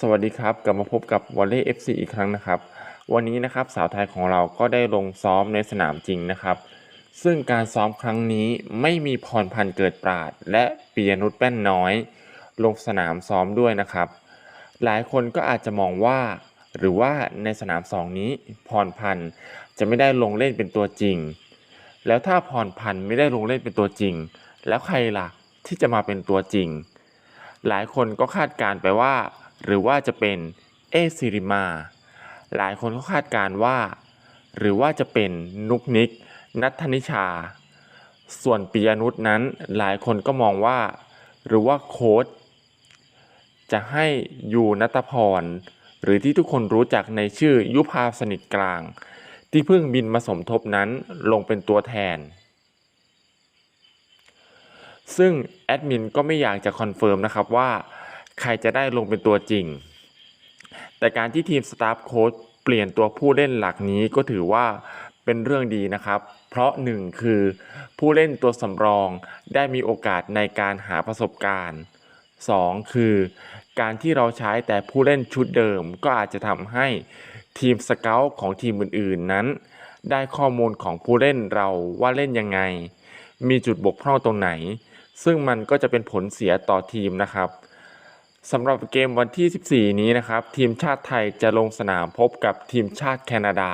สวัสดีครับ กลับมาพบกับวอลเล่ FC อีกครั้งนะครับ วันนี้นะครับสาวไทยของเราก็ได้ลงซ้อมในสนามจริงนะครับ ซึ่งการซ้อมครั้งนี้ไม่มีพรพันธ์เกิดปราด และปียนุชแป้นน้อย ลงสนามซ้อมด้วยนะครับ หลายคนก็อาจจะมองว่า หรือว่าในสนามสองนี้พรพันธ์จะไม่ได้ลงเล่นเป็นตัวจริง แล้วถ้าพรพันธ์ไม่ได้ลงเล่นเป็นตัวจริง แล้วใครล่ะที่จะมาเป็นตัวจริง หลายคนก็คาดการณ์ไปว่า หรือว่าจะเป็นเอซิริมา หลายคนก็คาดการ์ว่า หรือว่าจะเป็นนุกนิก นัทนิชา ส่วนปิยนุษนั้นหลายคนก็มองว่า หรือว่าโค้ชจะให้ยูนัตพร หรือที่ทุกคนรู้จักในชื่อยุพาสนิทกลาง ที่เพิ่งบินมาสมทบนั้นลงเป็นตัวแทน ซึ่งแอดมินก็ไม่อยากจะคอนเฟิร์มนะครับว่า ใครจะได้ลงเป็นตัวจริง แต่การที่ทีมสตาฟโค้ชเปลี่ยนตัวผู้เล่นหลักนี้ก็ถือว่าเป็นเรื่องดีนะครับ เพราะหนึ่งคือผู้เล่นตัวสำรองได้มีโอกาสในการหาประสบการณ์ 2. คือการที่เราใช้แต่ผู้เล่นชุดเดิมก็อาจจะทำให้ทีมสเกลของทีมอื่นๆนั้น ได้ข้อมูลของผู้เล่นเราว่าเล่นยังไง มีจุดบกพร่องตรงไหน ซึ่งมันก็จะเป็นผลเสียต่อทีมนะครับ สำหรับเกมวันที่ 14 นี้นะครับ ทีมชาติไทยจะลงสนามพบกับทีมชาติแคนาดา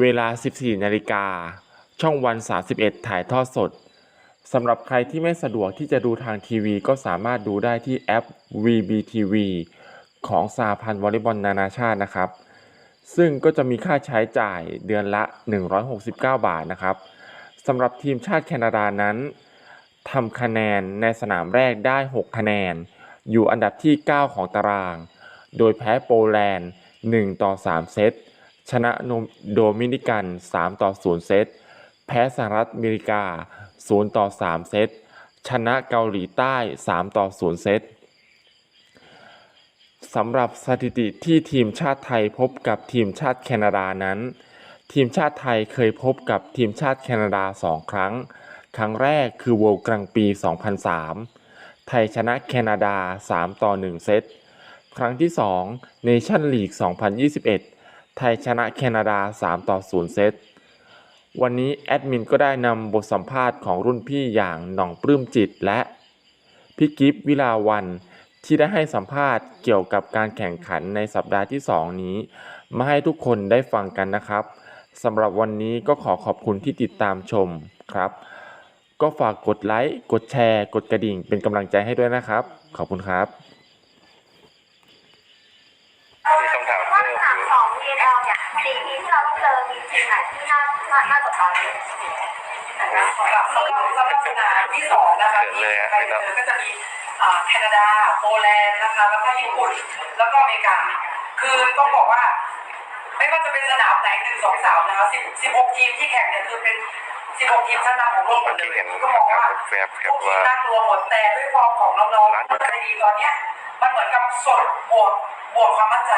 เวลา 14 นาฬิกา ช่องวัน 31 ถ่ายทอดสดสำหรับใครที่ไม่สะดวกที่จะดูทางทีวี ก็สามารถดูได้ที่แอป VBTV ของสาพันธ์วอลเลย์บอลนานาชาตินะครับ ซึ่งก็จะมีค่าใช้จ่ายเดือนละ 169 บาทนะครับสำหรับทีมชาติแคนาดานั้นทำคะแนนในสนามแรกได้ 6 คะแนน อยู่อันดับที่ 9 ของตาราง โดยแพ้โปแลนด์ 1 ต่อ 3 เซต ชนะโดมินิกัน 3 ต่อ 0 เซต แพ้สหรัฐอเมริกา 0 ต่อ 3 เซต ชนะเกาหลีใต้ 3 ต่อ 0 เซตสำหรับสถิติที่ทีมชาติไทยพบกับทีมชาติแคนาดานั้น ทีมชาติไทยเคยพบกับทีมชาติแคนาดา 2 ครั้ง ครั้งแรกคือ World กลางปี 2003 ไทยชนะแคนาดา 3 ต่อ 1 เซต ครั้งที่2 Nation League 2021 ไทยชนะแคนาดา 3 ต่อ 0 เซต วันนี้แอดมินก็ได้นำบทสัมภาษณ์ของรุ่นพี่อย่างหน่องปลื้มจิตและพี่กิฟวิลาวันที่ได้ให้สัมภาษณ์เกี่ยวกับการแข่งขันในสัปดาห์ที่ 2 นี้ มาให้ทุกคนได้ฟังกันนะครับสำหรับวันนี้ก็ขอขอบคุณที่ติดตามชมครับ ก็ฝากกดไลค์ กดแชร์ กดกระดิ่ง เป็นกำลังใจให้ด้วยนะครับ ขอบคุณครับ มีคำถามว่าเพิ่มสามของ VNL เนี่ยสี่ทีมที่เราต้องเจอมีทีมไหนที่น่าน่าน่าสนใจสำหรับสำหรับสำหรับสนามที่สองนะคะที่ไทยเจอก็จะมีอ่าแคนาดาโปแลนด์นะคะแล้วก็ญี่ปุ่นแล้วก็อเมริกา คือต้องบอกว่า ไม่ว่าจะเป็นสนามไหนหนึ่งสองสามนะคะสิบสิบหกทีมที่แข่งเนี่ยคือเป็นสิบหกทีมชั้นนำของโลกหมดเลยก็มองว่าแฟบคพรับวกทีมว่าน่ากลัวหมดแต่ด้วยความของน้องๆที่ได้ดีตอนเนี้ยมันเหมือนกับสดบวกบวกความมั่นใจ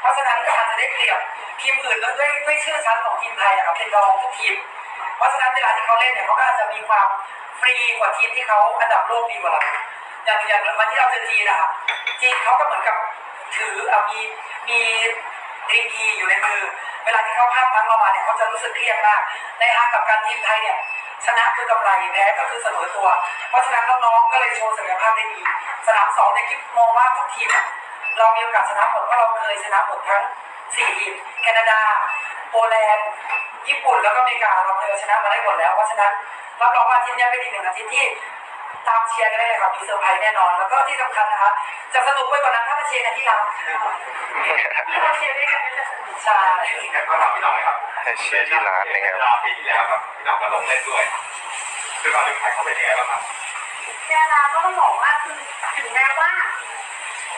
เพราะฉะนั้นก็อาจจะได้เปรียบทีมอื่นด้วยด้วยด้วยชื่อชั้นของทีมไทยอะครับเป็นรองทุกทีม เพราะฉะนั้นเวลาที่เขาเล่นเนี่ยเขาก็อาจจะมีความฟรีกว่าทีมที่เขาอันดับโลกดีกว่าเราอย่างอย่างวันที่เราเจอจีนอะครับจีนเขาก็เหมือนกับถือเอามีมี ดีกีอยู่ในมือ เวลาที่เขาพลาดพลั้งเรามาเนี่ยเขาจะรู้สึกเครียดมาก ในทางกับการทีมไทยเนี่ยชนะคือกำไรแพ้ก็คือเสมอตัว เพราะฉะนั้นน้องๆก็เลยโชว์ศักยภาพได้ดี สนามสองในยคิดมองว่าทุกทีมเรามีโอกาสชนะหมดเพราะเราเคยชนะหมดทั้งสี่ทีมแคนาดา โปแลนด์ ญี่ปุ่นแล้วก็อเมริกาเราเคยชนะมาได้หมดแล้ว เพราะฉะนั้นรับรองว่าทิตย์นี้เป็นอีกหนึ่งอาทิตย์ที่ ตามเชียร์กันได้เลยครับมีเซอร์ไพรส์แน่นอน แล้วก็ที่สำคัญนะคะจะสนุกไปกว่านั้นถ้ามาเชียร์กันที่ร้านถ้ามาเชียร์ด้วยกันก็จะสนุกใช่ก็ถามพี่หน่อยครับให้เชียร์ที่ร้านนะครับเวลาปีที่แล้วครับพี่หน่อยก็ลงเล่นด้วยคือเราเป็นใครเขาเป็นยังไงบ้างครับแคนาดาก็ต้องบอกว่าคือถึงแม้ว่า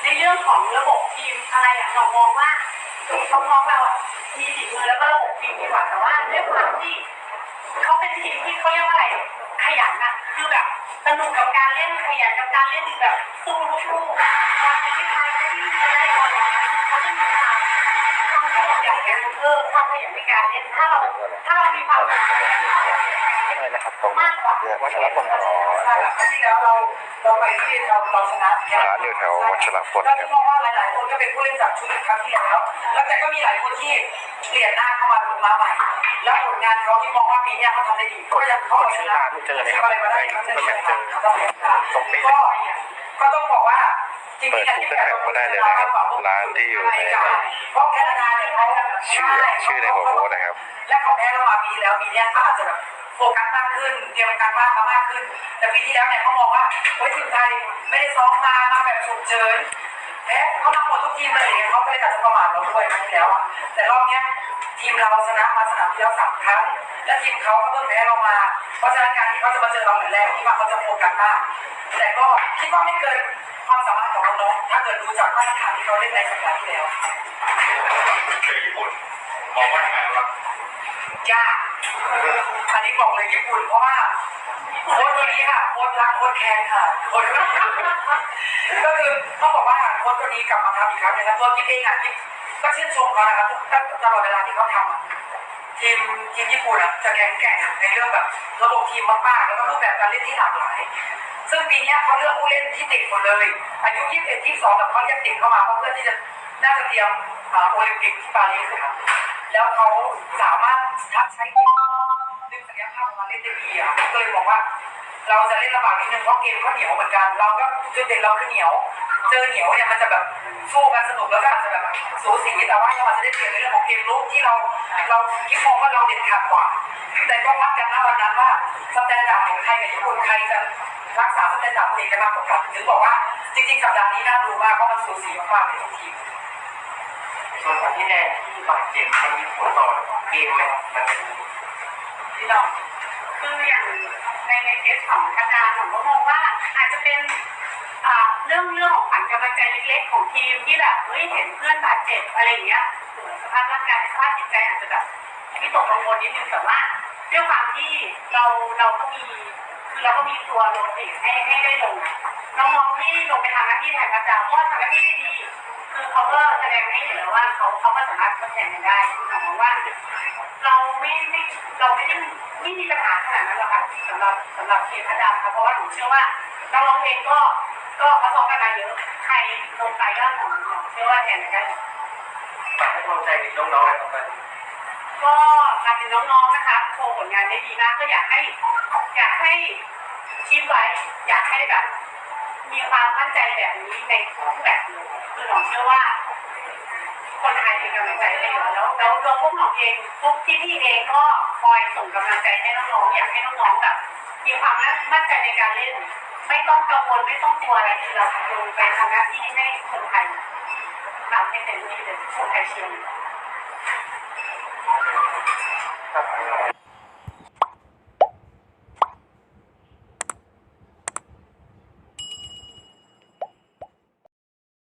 ในเรื่องของระบบทีมอะไรอย่างเรามองว่า น้องๆเราอะมีฝีมือแล้วก็ระบบทีมดีกว่าแต่ว่าด้วยความที่เขาเป็นทีมที่เขาเรียกว่าอะไรขยันอะคือแบบสนุกกับการเล่นขยันกับการเล่นแบบสู้สู้วันนี้ใครไม่ได้จะได้บอลเขาจะมีความความอยากเล่นเพิ่มความขยันในการเล่นถ้าเราถ้าเรามีความอะไว่าเรือวัชรพลอ๋อใช่ครั้งที่แล้วเราเราไปที่เราเราชนะร้านอยู่แถววัชรพลแล้วครัที่บมองว่าหลายๆคนก็เป็นผู้เล่นจากชุดครั้งที่แล้วแล้วแต่ก็มีหลายคนที่เปลี่ยนหน้าเข้ามาลงมาใหม่ แล้วผลงานเขาที่มองว่าปีนี้เขาทำได้ดีก็ยังเขาชนะทีมอะไรมาได้ครั้งหนึ่งนะครับก็ก็ต้องบอกว่าจริงๆที่แบบเพราะแคนาดาเนี่ยเขาชื่อชื่อในหัวโพสต์นะครับ และเขาแพ้เรามาปีที่แล้วปีนี้เขาอาจจะแบบ โฟกัสมากขึ้น เตรียมการบ้านมามากขึ้น แต่ปีที่แล้วเนี่ยเขามองว่าเฮ้ยทีมไทยไม่ได้ซ้อมมามาแบบฉุกเฉินแพ้เขามาหมดทุกทีมเลยอย่างเงี้ยเขาก็เลยอาจจะประมาทเราด้วยครั้งที่แล้วอะแต่รอบเนี้ยทีมเราชนะมาสนามที่แล้วสามครั้ง และทีมเขาก็เพิ่งแพ้เรามา เพราะฉะนั้นการที่เขาจะมาเจอเราเหมือนแรกที่ว่าเขาจะโฟกัสมาก แต่ก็คิดว่าไม่เกินความสามารถของน้องๆถ้าเกิดดูจากมาตรฐานที่เขาเล่นในสัปดาห์ที่แล้วเจอญี่ปุ่นมองว่ายังไงวะ ยากอันนี้บอกเลยญี่ปุ่นเพราะว่าโค้ชตัวนี้ค่ะโค้ชรักโค้ชแค้นค่ะโค้ชก็คือต้องบอกว่าโค้ชตัวนี้กลับมาทำอีกครั้งหนึงนะตัวกิ๊บเองอะกิ๊บก็ชื่นชมเขานะครับทุกตลอดเวลาที่เขาทำอะทีมทีมญี่ปุ่นอะจะแข็งแกร่งในเรื่องแบบ ระบบทีมมากๆแล้วก็รูปแบบการเล่นที่หลากหลาย ซึ่งปีเนี้ยเขาเลือกผู้เล่นที่ติดหมดเลยอายุ21 22แต่เขาเรียกติดเข้ามาเพราะเพื่อที่จะน่าจะเตรียมอ่าโอลิมปิกที่ปารีสครับ แล้วเขาสามารถทักใช้เด็กดึงศักยภาพออกมาเล่นได้ดีอะก็เลยบอกว่า เราจะเล่นลำบากนิดนึงเพราะเกมก็เหนียวเหมือนกันเราก็จุดเด่นเราคือเหนียว เจอเหนียวเนี่ยมันจะแบบสู้กันสนุกแล้วก็อาจจะแบบสูสีแต่ว่าเราอาจจะได้เปรียบในเรื่องของเกมลุกที่เราเราคิดมองว่าเราเด่นขาดกว่า แต่ก็วัดกันนะวันนั้นว่าสแตนดาร์ดของไทยกับญี่ปุ่นใครจะรักษาสแตนดาร์ดตัวเองได้มากกว่ากันถึงบอกว่าจริงๆสัปดาห์นี้น่าดูมากเพราะมันสูสีมากๆในทุกทีม ส่วนของที่แนนที่บาดเจ็บมันมีผลต่อเกมไหมครับมันเป็นพี่น้องคืออย่างในในเคสของอาจารย์ผมก็มองว่าอาจจะเป็นอ่าเรื่องเรื่องของขวัญกำลังใจเล็กๆของทีมที่แบบเฮ้ยเห็นเพื่อนบาดเจ็บอะไรอย่างเงี้ยสภาพร่างกายสภาพจิตใจอาจจะแบบวิตกกังวลนิดนึงแต่ว่าด้วยความที่เราเราก็มีคือเราก็มีตัวโรเตทให้ให้ได้ลงๆที่ลงไปทำห น้าที่แทนพระเจ้าก็ทำหน้าที่ได้ดีคือเขาก็แสดงให้เห็นแล้วว่าเขาเขาก็สามารถทดแทนกันได้คือหมายความว่า เราไม่ไม่เราไม่ได้ไม่มีปัญหาขนาดนั้นหรอกค่ะสำหรับสำหรับทีมพระดำค่ะเพราะว่าหนูเชื่อว่าน้องๆเองก็ก็เขาซ้อมกันมาเยอะใครลงไปก็หนูเชื่อว่าแทนกันได้ฝากให้กำลังใจน้องๆอะไรต่างก็ฝากถึงน้องๆนะคะโชว์ผลงานได้ดีมากก็อยากให้ อยากให้คิดไว้อยากให้แบบ มีความมั่นใจแบบนี้ในทุกแบบเลยคือหนูเชื่อว่า คนไทยเป็นกำลังใจให้อยู่แล้วแล้วตัวพวกหนูเองพวกพี่เองก็คอยส่งกำลังใจให้น้องๆอยากให้น้องๆแบบมีความมั่นใจในการเล่น ไม่ต้องกังวลไม่ต้องกลัวอะไรคือเราลงไปทำหน้าที่ให้คนไทยทำให้เต็มที่เลยคนไทยเชียร์